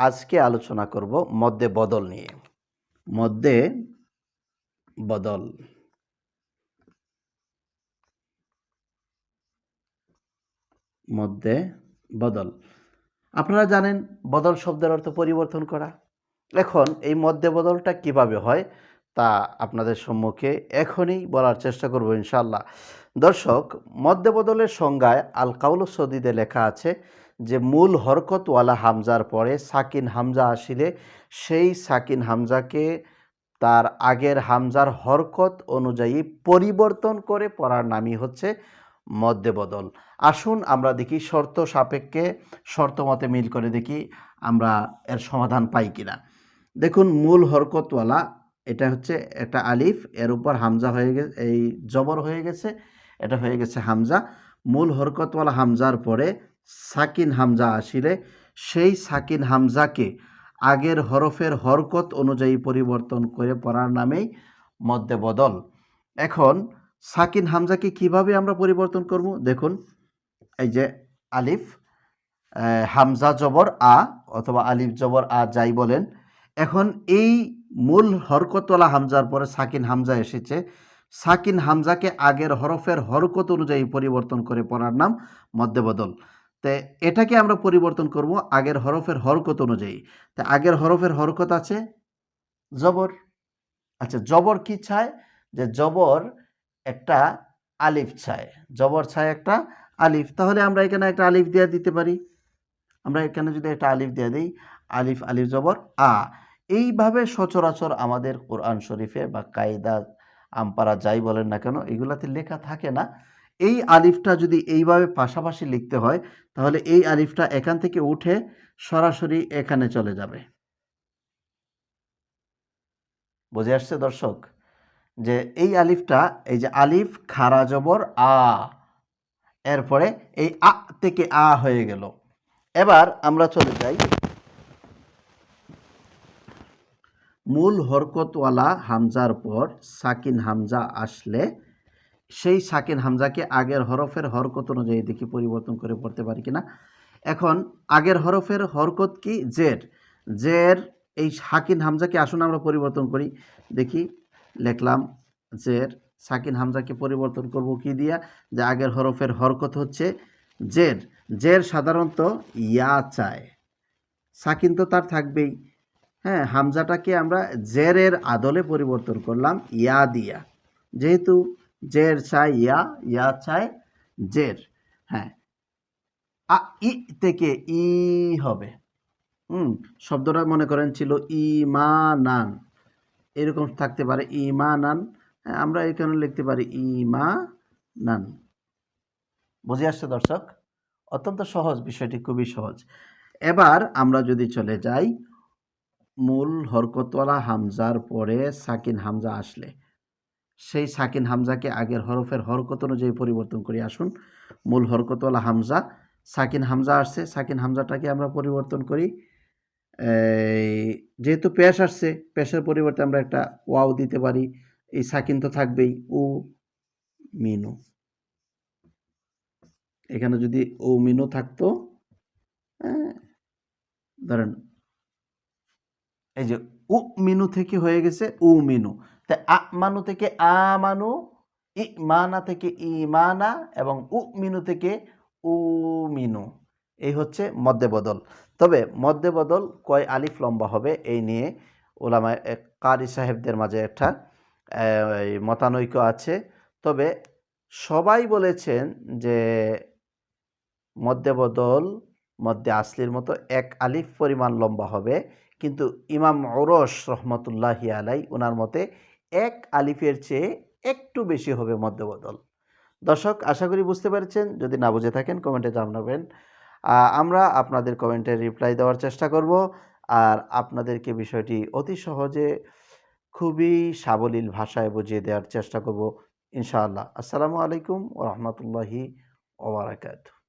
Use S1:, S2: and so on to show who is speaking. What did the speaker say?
S1: আজকে আলোচনা করব মধ্যে বদল নিয়ে। মধ্যে বদল। মধ্যে বদল। আপনারা জানেন, বদল শব্দের অর্থ পরিবর্তন করা। এখন এই মধ্যে বদলটা কীভাবে হয়? তা আপনাদের সম্মুখে এখনই বলার চেষ্টা করব ইনশাল্লাহ দর্শক মধ্যে বদলের সংজ্ঞায় আল কাউল সদিদে লেখা আছে যে, মূল হরকতওয়ালা হামজার পরে সাকিন হামজা আসিলে, সেই সাকিন হামজাকে তার আগের হামজার হরকত অনুযায়ী পরিবর্তন করে পড়ার নামই হচ্ছে মধ্যে বদল। আসুন আমরা দেখি শর্ত সাপেক্ষে শর্ত মতে মিল করে দেখি আমরা এর সমাধান পাই কিনা। দেখুন, মূল হরকতওয়ালা এটা হচ্ছে একটা আলিফ, এর উপর হামজা হয়ে গেছে এই জবর হয়ে গেছে, এটা হয়ে গেছে হামজা। মূল হরকতওয়ালা হামজার পরে সাকিন হামজা আসিলে, সেই সাকিন হামজাকে আগের হরফের হরকত অনুযায়ী পরিবর্তন করে পড়ার নামেই মধ্যে বদল। এখন সাকিন হামজাকে কীভাবে আমরা পরিবর্তন করব? দেখুন, এই যে আলিফ হামজা জবর আ, অথবা আলিফ জবর আ যাই বলেন, এখন এই মূল হরকতওয়ালা হামজার পরে সাকিন হামজা এসেছে। সাকিন হামজাকে আগের হরফের হরকত অনুযায়ী পরিবর্তন করে পড়ার নাম মধ্যে বদল তে এটাকে আমরা পরিবর্তন করব আগের হরফের হরকত অনুযায়ী। তা আগের হরফের হরকত আছে জবর। আচ্ছা জবর কি চায় যে জবর একটা আলিফ চায় জবর চায় একটা আলিফ। তাহলে আমরা এখানে একটা আলিফ দিয়ে দিতে পারি। আমরা এখানে যদি একটা আলিফ দিয়ে দিই, আলিফ আলিফ, জবর, আ। এইভাবে সচরাচর আমাদের কোরআন শরীফে বা কায়দা আমপারা যাই বলেন না কেন, এগুলাতে লেখা থাকে না। এই আলিফটা যদি এইভাবে পাশাপাশি লিখতে হয়, তাহলে এই আলিফটা এখান থেকে উঠে সরাসরি এখানে চলে যাবে। বুঝে আসছে দর্শক? যে এই আলিফটা, এই যে আলিফ, খারা, জবর, আ, এরপরে এই আ থেকে আ হয়ে গেল। এবার আমরা চলে যাই মূল হরকতওয়ালা হামজার পর সাকিন হামজা আসলে, সেই সাকিন হামজাকে আগের হরফের হরকত অনুযায়ী দেখি পরিবর্তন করে পড়তে পারি কিনা। এখন আগের হরফের হরকত কি? জের। জের, এই সাকিন হামজাকে আসুন আমরা পরিবর্তন করি। দেখি, লিখলাম, জের, সাকিন হামজাকে পরিবর্তন করব কি দিয়া? যে আগের হরফের হরকত হচ্ছে জের। জের সাধারণত ইয়া চায়। সাকিন তো তার থাকবেই। হ্যাঁ হামজাটাকে আমরা জেরের আদলে পরিবর্তন করলাম ইয়া দিয়া। যেহেতু জের চায় ইয়া ইয়া চায় জের। হ্যাঁ আ ই থেকে ই হবে। হুম শব্দটা মনে করেন ছিল ইমানান এরকম থাকতে পারে ইমানান হ্যাঁ, আমরা এখানে লিখতে পারি ইমা নান বুঝে আসছে দর্শক? অত্যন্ত সহজ বিষয়টি খুবই সহজ। এবার আমরা যদি চলে যাই মূল হরকতওয়ালা হামজার পরে সাকিন হামজা আসলে। সেই সাকিন হামজাকে আগের হরফের হরকত অনুযায়ী পরিবর্তন করি আসুন। মূল হরকতওয়ালা হামজা সাকিন হামজা আসছে। সাকিন হামজাটাকে আমরা পরিবর্তন করি। যেহেতু পেশ আসছে পেশের পরিবর্তে আমরা একটা ওয়াও দিতে পারি। এই সাকিন তো থাকবেই উ মিনু। এখানে যদি ও মিনু থাকতো হ্যাঁ, ধরেন এই যে উ মিনু থেকে হয়ে গেছে উ মিনু তা আ মানু থেকে আ মানু ই মানা থেকে ই মানা এবং উ মিনু থেকে উ মিনু এই হচ্ছে মধ্যে বদল। তবে মধ্যে বদল কয় আলিফ লম্বা হবে এই নিয়ে ওলামা কারি সাহেবদের মাঝে একটা মতানৈক্য আছে। তবে সবাই বলেছেন যে মধ্যে বদল মধ্যে আসলির মতো এক আলিফ পরিমাণ লম্বা হবে। কিন্তু ইমাম ওরস রহমতুল্লাহি আলাই ওনার মতে এক আলিফের চেয়ে একটু বেশি হবে মধ্যে বদল। দর্শক, আশা করি বুঝতে পেরেছেন। যদি না বুঝে থাকেন, কমেন্টে জানাবেন। আমরা আপনাদের কমেন্টে রিপ্লাই দেওয়ার চেষ্টা করব। আর আপনাদেরকে বিষয়টি অতি সহজে খুবই সাবলীল ভাষায় বুঝিয়ে দেওয়ার চেষ্টা করব। ইনশাআল্লাহ। আসসালামু আলাইকুম ও রহমতুল্লাহি ওবরাকাতু